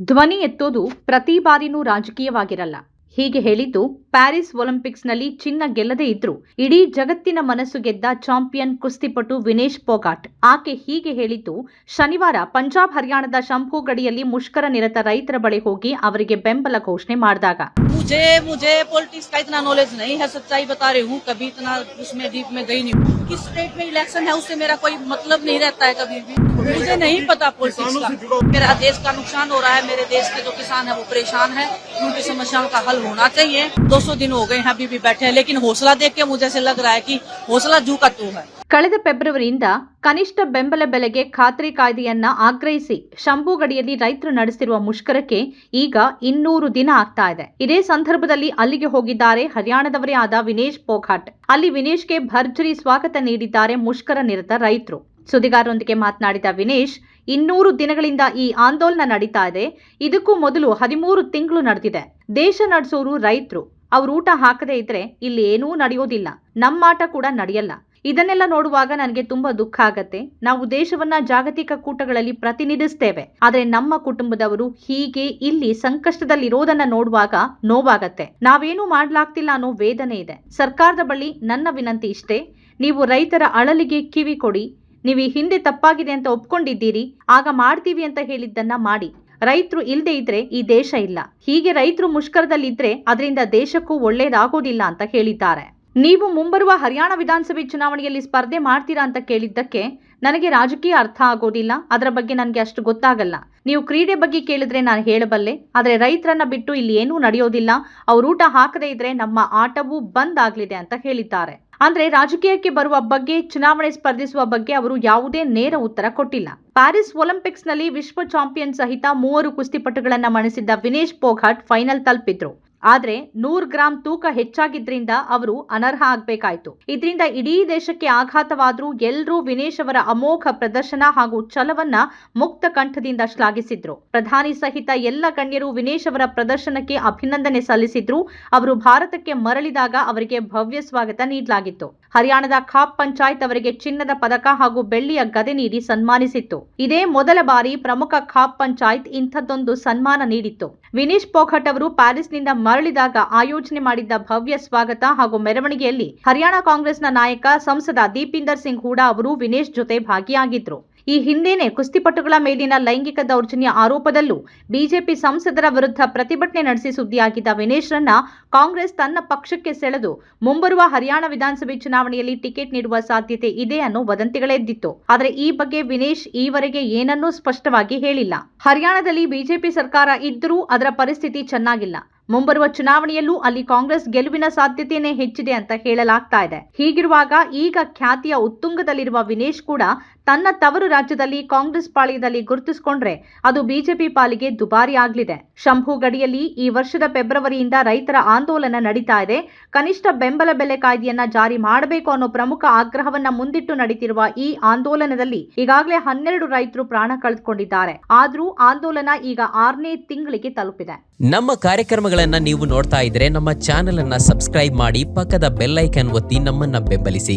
ಧ್ವನಿ ಎತ್ತೋದು ಪ್ರತಿ ಬಾರಿನೂ ರಾಜಕೀಯವಾಗಿರಲ್ಲ. ಹೀಗೆ ಹೇಳಿದ್ದು ಪ್ಯಾರಿಸ್ ಒಲಿಂಪಿಕ್ಸ್ನಲ್ಲಿ ಚಿನ್ನ ಗೆಲ್ಲದೇ ಇದ್ರೂ ಇಡೀ ಜಗತ್ತಿನ ಮನಸ್ಸು ಗೆದ್ದ ಚಾಂಪಿಯನ್ ಕುಸ್ತಿಪಟು ವಿನೇಶ್ ಪೋಗಾಟ್. ಆಕೆ ಹೀಗೆ ಹೇಳಿದ್ದು, ಶನಿವಾರ ಪಂಜಾಬ್ ಹರಿಯಾಣದ ಶಂಭು ಗಡಿಯಲ್ಲಿ ಮುಷ್ಕರ ನಿರತ ರೈತರ ಬಳಿ ಹೋಗಿ ಅವರಿಗೆ ಬೆಂಬಲ ಘೋಷಣೆ ಮಾಡಿದಾಗ. मुझे मुझे पॉलिटिक्स का इतना नॉलेज नहीं है सच्चाई बता रही हूँ कभी इतना उसमें डीप में गई नहीं हूँ। किस स्टेट में इलेक्शन है उससे मेरा कोई मतलब नहीं रहता है कभी भी। मुझे नहीं पता पॉलिटिक्स का। मेरा देश का नुकसान हो रहा है मेरे देश के जो किसान है वो परेशान है। उनकी समस्याओं का हल होना चाहिए। 200 दिन हो गए हैं अभी भी बैठे हैं लेकिन हौसला देख के मुझे ऐसे लग रहा है कि हौसला जू का तू है। ಕಳೆದ ಫೆಬ್ರವರಿಯಿಂದ ಕನಿಷ್ಠ ಬೆಂಬಲ ಬೆಲೆಗೆ ಖಾತ್ರಿ ಕಾಯ್ದೆಯನ್ನ ಆಗ್ರಹಿಸಿ ಶಂಭುಗಡಿಯಲ್ಲಿ ರೈತರು ನಡೆಸಿರುವ ಮುಷ್ಕರಕ್ಕೆ ಈಗ ಇನ್ನೂರು ದಿನ ಆಗ್ತಾ ಇದೆ. ಇದೇ ಸಂದರ್ಭದಲ್ಲಿ ಅಲ್ಲಿಗೆ ಹೋಗಿದ್ದಾರೆ ಹರಿಯಾಣದವರೇ ಆದ ವಿನೇಶ್ ಪೋಖಾಟ್. ಅಲ್ಲಿ ವಿನೇಶ್ಗೆ ಭರ್ಜರಿ ಸ್ವಾಗತ ನೀಡಿದ್ದಾರೆ ಮುಷ್ಕರ ನಿರತ ರೈತರು. ಸುದ್ದಿಗಾರರೊಂದಿಗೆ ಮಾತನಾಡಿದ ವಿನೇಶ್, ಇನ್ನೂರು ದಿನಗಳಿಂದ ಈ ಆಂದೋಲನ ನಡೀತಾ ಇದೆ. ಇದಕ್ಕೂ ಮೊದಲು ಹದಿಮೂರು ತಿಂಗಳು ನಡೆದಿದೆ. ದೇಶ ನಡೆಸೋರು ರೈತರು. ಅವ್ರು ಊಟ ಹಾಕದೇ ಇದ್ರೆ ಇಲ್ಲಿ ಏನೂ ನಡೆಯೋದಿಲ್ಲ. ನಮ್ಮಾಟ ಕೂಡ ನಡೆಯಲ್ಲ. ಇದನ್ನೆಲ್ಲ ನೋಡುವಾಗ ನನಗೆ ತುಂಬಾ ದುಃಖ ಆಗತ್ತೆ. ನಾವು ದೇಶವನ್ನ ಜಾಗತಿಕ ಕೂಟಗಳಲ್ಲಿ ಪ್ರತಿನಿಧಿಸ್ತೇವೆ. ಆದ್ರೆ ನಮ್ಮ ಕುಟುಂಬದವರು ಹೀಗೆ ಇಲ್ಲಿ ಸಂಕಷ್ಟದಲ್ಲಿರೋದನ್ನ ನೋಡುವಾಗ ನೋವಾಗತ್ತೆ. ನಾವೇನು ಮಾಡ್ಲಾಗ್ತಿಲ್ಲ ಅನ್ನೋ ವೇದನೆ ಇದೆ. ಸರ್ಕಾರದ ಬಳಿ ನನ್ನ ವಿನಂತಿ ಇಷ್ಟೇ. ನೀವು ರೈತರ ಅಳಲಿಗೆ ಕಿವಿ ಕೊಡಿ. ನೀವು ಹಿಂದೆ ತಪ್ಪಾಗಿದೆ ಅಂತ ಒಪ್ಕೊಂಡಿದ್ದೀರಿ. ಆಗ ಮಾಡ್ತೀವಿ ಅಂತ ಹೇಳಿದ್ದನ್ನ ಮಾಡಿ. ರೈತರು ಇಲ್ಲದೆ ಇದ್ರೆ ಈ ದೇಶ ಇಲ್ಲ. ಹೀಗೆ ರೈತರು ಮುಷ್ಕರದಲ್ಲಿದ್ರೆ ಅದರಿಂದ ದೇಶಕ್ಕೂ ಒಳ್ಳೇದಾಗೋದಿಲ್ಲ ಅಂತ ಹೇಳಿದ್ದಾರೆ. ನೀವು ಮುಂಬರುವ ಹರಿಯಾಣ ವಿಧಾನಸಭೆ ಚುನಾವಣೆಯಲ್ಲಿ ಸ್ಪರ್ಧೆ ಮಾಡ್ತೀರಾ ಅಂತ ಕೇಳಿದ್ದಕ್ಕೆ ನನಗೆ ರಾಜಕೀಯ ಅರ್ಥ ಆಗೋದಿಲ್ಲ. ಅದರ ಬಗ್ಗೆ ನನಗೆ ಅಷ್ಟು ಗೊತ್ತಾಗಲ್ಲ. ನೀವು ಕ್ರೀಡೆ ಬಗ್ಗೆ ಕೇಳಿದ್ರೆ ನಾನು ಹೇಳಬಲ್ಲೆ. ಆದರೆ ರೈತರನ್ನ ಬಿಟ್ಟು ಇಲ್ಲಿ ಏನೂ ನಡೆಯೋದಿಲ್ಲ. ಅವ್ರ ಊಟ ಹಾಕದೇ ಇದ್ರೆ ನಮ್ಮ ಆಟವೂ ಬಂದ್ ಆಗ್ಲಿದೆ ಅಂತ ಹೇಳಿದ್ದಾರೆ. ಅಂದ್ರೆ ರಾಜಕೀಯಕ್ಕೆ ಬರುವ ಬಗ್ಗೆ, ಚುನಾವಣೆ ಸ್ಪರ್ಧಿಸುವ ಬಗ್ಗೆ ಅವರು ಯಾವುದೇ ನೇರ ಉತ್ತರ ಕೊಟ್ಟಿಲ್ಲ. ಪ್ಯಾರಿಸ್ ಒಲಿಂಪಿಕ್ಸ್ನಲ್ಲಿ ವಿಶ್ವ ಚಾಂಪಿಯನ್ ಸಹಿತ ಮೂವರು ಕುಸ್ತಿಪಟುಗಳನ್ನ ಮಣಿಸಿದ್ದ ವಿನೇಶ್ ಪೋಘಾಟ್ ಫೈನಲ್ ತಲುಪಿದ್ರು. ಆದ್ರೆ ನೂರ್ ಗ್ರಾಂ ತೂಕ ಹೆಚ್ಚಾಗಿದ್ರಿಂದ ಅವರು ಅನರ್ಹ ಆಗ್ಬೇಕಾಯ್ತು. ಇದರಿಂದ ಇಡೀ ದೇಶಕ್ಕೆ ಆಘಾತವಾದ್ರೂ ಎಲ್ರೂ ವಿನೇಶ್ ಅವರ ಅಮೋಘ ಪ್ರದರ್ಶನ ಹಾಗೂ ಛಲವನ್ನ ಮುಕ್ತ ಕಂಠದಿಂದ ಶ್ಲಾಘಿಸಿದ್ರು. ಪ್ರಧಾನಿ ಸಹಿತ ಎಲ್ಲ ಗಣ್ಯರು ವಿನೇಶ್ ಅವರ ಪ್ರದರ್ಶನಕ್ಕೆ ಅಭಿನಂದನೆ ಸಲ್ಲಿಸಿದ್ರು. ಅವರು ಭಾರತಕ್ಕೆ ಮರಳಿದಾಗ ಅವರಿಗೆ ಭವ್ಯ ಸ್ವಾಗತ ನೀಡಲಾಗಿತ್ತು. ಹರಿಯಾಣದ ಖಾಪ್ ಪಂಚಾಯತ್ ಅವರಿಗೆ ಚಿನ್ನದ ಪದಕ ಹಾಗೂ ಬೆಳ್ಳಿಯ ಗದೆ ನೀಡಿ ಸನ್ಮಾನಿಸಿತ್ತು. ಇದೇ ಮೊದಲ ಬಾರಿ ಪ್ರಮುಖ ಖಾಪ್ ಪಂಚಾಯತ್ ಇಂಥದ್ದೊಂದು ಸನ್ಮಾನ ನೀಡಿತ್ತು. ವಿನೀಶ್ ಪೋಖಟ್ ಅವರು ಪ್ಯಾರಿಸ್ನಿಂದ ಮರಳಿದಾಗ ಆಯೋಜನೆ ಮಾಡಿದ್ದ ಭವ್ಯ ಸ್ವಾಗತ ಹಾಗೂ ಮೆರವಣಿಗೆಯಲ್ಲಿ ಹರಿಯಾಣ ಕಾಂಗ್ರೆಸ್ನ ನಾಯಕ ಸಂಸದ ದೀಪಿಂದರ್ ಸಿಂಗ್ ಹೂಡಾ ಅವರು ವಿನೇಶ್ ಜೊತೆ ಭಾಗಿಯಾಗಿದ್ರು. ಈ ಹಿಂದೆನೆ ಕುಸ್ತಿಪಟುಗಳ ಮೇಲಿನ ಲೈಂಗಿಕ ದೌರ್ಜನ್ಯ ಆರೋಪದಲ್ಲೂ ಬಿಜೆಪಿ ಸಂಸದರ ವಿರುದ್ಧ ಪ್ರತಿಭಟನೆ ನಡೆಸಿ ಸುದ್ದಿಯಾಗಿದ್ದ ವಿನೇಶ್ರನ್ನ ಕಾಂಗ್ರೆಸ್ ತನ್ನ ಪಕ್ಷಕ್ಕೆ ಸೆಳೆದು ಮುಂಬರುವ ಹರಿಯಾಣ ವಿಧಾನಸಭೆ ಚುನಾವಣೆಯಲ್ಲಿ ಟಿಕೆಟ್ ನೀಡುವ ಸಾಧ್ಯತೆ ಇದೆ ಅನ್ನೋ ವದಂತಿಗಳೆದ್ದಿತ್ತು ಆದರೆ ಈ ಬಗ್ಗೆ ವಿನೇಶ್ ಈವರೆಗೆ ಏನನ್ನೂ ಸ್ಪಷ್ಟವಾಗಿ ಹೇಳಿಲ್ಲ. ಹರಿಯಾಣದಲ್ಲಿ ಬಿಜೆಪಿ ಸರ್ಕಾರ ಇದ್ದರೂ ಅದರ ಪರಿಸ್ಥಿತಿ ಚೆನ್ನಾಗಿಲ್ಲ. ಮುಂಬರುವ ಚುನಾವಣೆಯಲ್ಲೂ ಅಲ್ಲಿ ಕಾಂಗ್ರೆಸ್ ಗೆಲುವಿನ ಸಾಧ್ಯತೆಯೇ ಹೆಚ್ಚಿದೆ ಅಂತ ಹೇಳಲಾಗ್ತಾ ಇದೆ. ಹೀಗಿರುವಾಗ ಈಗ ಖ್ಯಾತಿಯ ಉತ್ತುಂಗದಲ್ಲಿರುವ ವಿನೇಶ್ ಕೂಡ ತನ್ನ ತವರು ರಾಜ್ಯದಲ್ಲಿ ಕಾಂಗ್ರೆಸ್ ಪಾಳ್ಯದಲ್ಲಿ ಗುರುತಿಸಿಕೊಂಡ್ರೆ ಅದು ಬಿಜೆಪಿ ಪಾಲಿಗೆ ದುಬಾರಿ ಆಗಲಿದೆ. ಶಂಭು ಗಡಿಯಲ್ಲಿ ಈ ವರ್ಷದ ಫೆಬ್ರವರಿಯಿಂದ ರೈತರ ಆಂದೋಲನ ನಡೀತಾ ಇದೆ. ಕನಿಷ್ಠ ಬೆಂಬಲ ಬೆಲೆ ಕಾಯ್ದೆಯನ್ನ ಜಾರಿ ಮಾಡಬೇಕು ಅನ್ನೋ ಪ್ರಮುಖ ಆಗ್ರಹವನ್ನ ಮುಂದಿಟ್ಟು ನಡೀತಿರುವ ಈ ಆಂದೋಲನದಲ್ಲಿ ಈಗಾಗಲೇ ಹನ್ನೆರಡು ರೈತರು ಪ್ರಾಣ ಕಳೆದುಕೊಂಡಿದ್ದಾರೆ. ಆದರೂ ಆಂದೋಲನ ಈಗ ಆರನೇ ತಿಂಗಳಿಗೆ ತಲುಪಿದೆ. ನಮ್ಮ ಕಾರ್ಯಕ್ರಮಗಳನ್ನ ನೀವು ನೋಡ್ತಾ ಇದ್ರೆ ನಮ್ಮ ಚಾನೆಲ್ ಅನ್ನ ಸಬ್ಸ್ಕ್ರೈಬ್ ಮಾಡಿ ಪಕ್ಕದ ಬೆಲ್ಲೈಕನ್ ಒತ್ತಿ ನಮ್ಮನ್ನ ಬೆಂಬಲಿಸಿ.